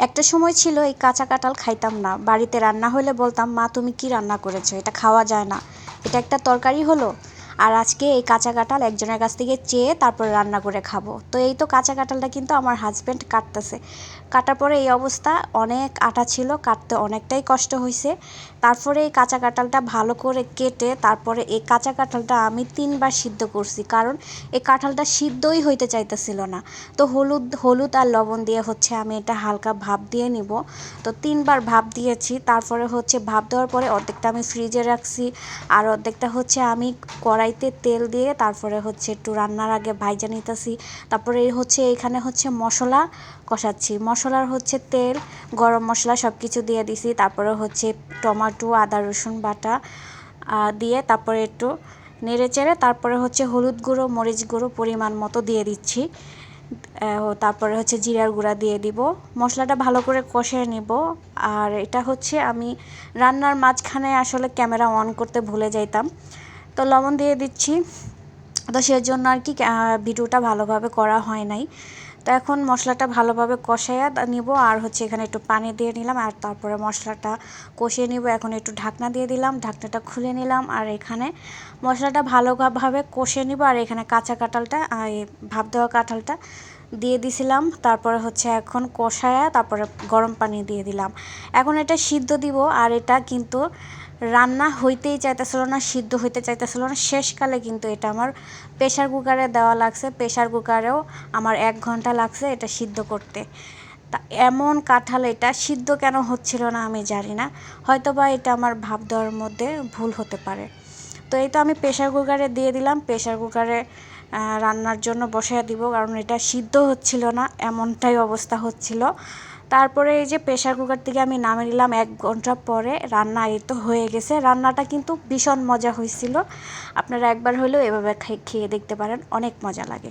একটা সময় ছিল এই কাঁচা কাঁঠাল খাইতাম না। বাড়িতে রান্না হলে বলতাম, মা, তুমি কি রান্না করেছ? এটা খাওয়া যায় না। এটা একটা তরকারি হলো? আর আজকে এই কাঁচা কাঁঠাল একজনের কাছ থেকে চেয়ে তারপর রান্না করে খাব। তো এই তো কাঁচা কাঁঠালটা কিন্তু আমার হাজব্যান্ড কাটতেছে। কাটার পরে এই অবস্থা, অনেক আটা ছিল, কাটতে অনেকটাই কষ্ট হয়েছে তারপরে এই কাঁচা কাঁঠালটা ভালো করে কেটে তারপরে এই কাঁচা কাঁঠালটা আমি তিনবার সিদ্ধ করছি, কারণ এই কাঁঠালটা সিদ্ধই হইতে চাইতেছিল না। তো হলুদ হলুদ আর লবণ দিয়ে হচ্ছে আমি এটা হালকা ভাপ দিয়ে নিব। তো তিনবার ভাপ দিয়েছি, তারপরে হচ্ছে ভাপ দেওয়ার পরে অর্ধেকটা আমি ফ্রিজে রাখছি, আর অর্ধেকটা হচ্ছে আমি কড়াইতে তেল দিয়ে তারপরে হচ্ছে একটু রান্নার আগে ভাইজা নিতেছি। তারপরে হচ্ছে এখানে হচ্ছে মশলা কষাচ্ছি। মশলার হচ্ছে তেল, গরম মশলা সব কিছু দিয়ে দিছি। তারপরে হচ্ছে টমাটো, আদা, রসুন বাটা দিয়ে তারপরে একটু নেড়ে চেড়ে তারপরে হচ্ছে হলুদ গুঁড়ো, মরিচ গুঁড়ো পরিমাণ মতো দিয়ে দিচ্ছি। তারপরে হচ্ছে জিরার গুঁড়া দিয়ে দিব। মশলাটা ভালো করে কষিয়ে নিব। আর এটা হচ্ছে আমি রান্নার মাঝখানে আসলে ক্যামেরা অন করতে ভুলে যাইতাম। তো লবণ দিয়ে দিচ্ছি। তো সেজন্য আর কি ভিডিওটা ভালোভাবে করা হয় নাই। তো এখন মশলাটা ভালোভাবে কষাইয়া নিব। আর হচ্ছে এখানে একটু পানি দিয়ে নিলাম। আর তারপরে মশলাটা কষিয়ে নিব। এখন একটু ঢাকনা দিয়ে দিলাম। ঢাকনাটা খুলে নিলাম। আর এখানে মশলাটা ভালোভাবে কষিয়ে নিব। আর এখানে কাঁচা কাঁঠালটা ভাব দেওয়া কাঁঠালটা দিয়ে দিছিলাম। তারপরে হচ্ছে এখন কষায়া তারপরে গরম পানি দিয়ে দিলাম। এখন এটা সিদ্ধ দিব। আর এটা কিন্তু রান্না হইতেই চাইতেছিল না, সিদ্ধ হইতে চাইতেছিল না। শেষকালে কিন্তু এটা আমার প্রেশার কুকারে দেওয়া লাগছে। প্রেশার কুকারেও আমার এক ঘণ্টা লাগছে এটা সিদ্ধ করতে। তা এমন কাঁঠাল এটা সিদ্ধ কেন হচ্ছিল না আমি জানি না। হয়তো বা এটা আমার ভাব দেওয়ার মধ্যে ভুল হতে পারে। তো এই তো আমি প্রেশার কুকারে দিয়ে দিলাম। প্রেশার কুকারে রান্নার জন্য বসায় দিব, কারণ এটা সিদ্ধ হচ্ছিল না, এমনটাই অবস্থা হচ্ছিল। তারপরে এই যে প্রেশার কুকার থেকে আমি নামে নিলাম এক ঘণ্টা পরে, রান্না এই তো হয়ে গেছে। রান্নাটা কিন্তু ভীষণ মজা হয়েছিল। আপনারা একবার হলেও এভাবে খেয়ে দেখতে পারেন, অনেক মজা লাগে।